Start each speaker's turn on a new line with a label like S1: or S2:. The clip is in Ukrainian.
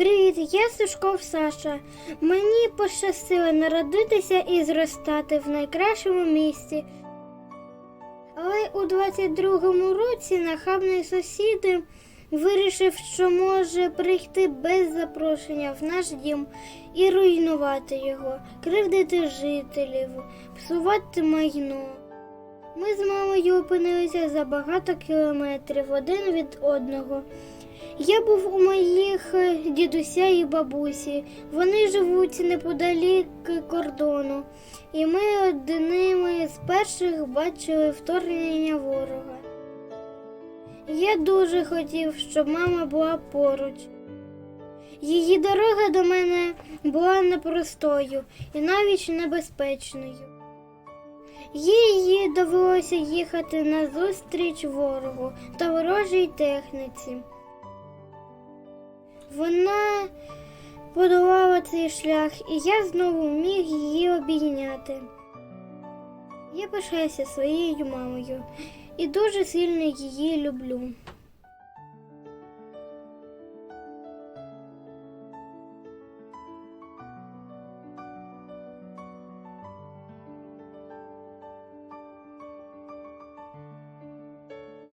S1: Привіт, я Сушков Саша. Мені пощастило народитися і зростати в найкращому місті. Але у 22-му році нахабний сусід вирішив, що може прийти без запрошення в наш дім і руйнувати його, кривдити жителів, псувати майно. Ми з мамою опинилися за багато кілометрів один від одного. Я був у моїх е, дідуся і бабусі. Вони живуть неподалік кордону, і ми одними з перших бачили вторгнення ворога. Я дуже хотів, щоб мама була поруч. Її дорога до мене була непростою і навіть небезпечною. Їй довелося їхати на зустріч ворогу та ворожій техніці. Вона подолала цей шлях, і я знову міг її обійняти. Я пишаюся своєю мамою і дуже сильно її люблю.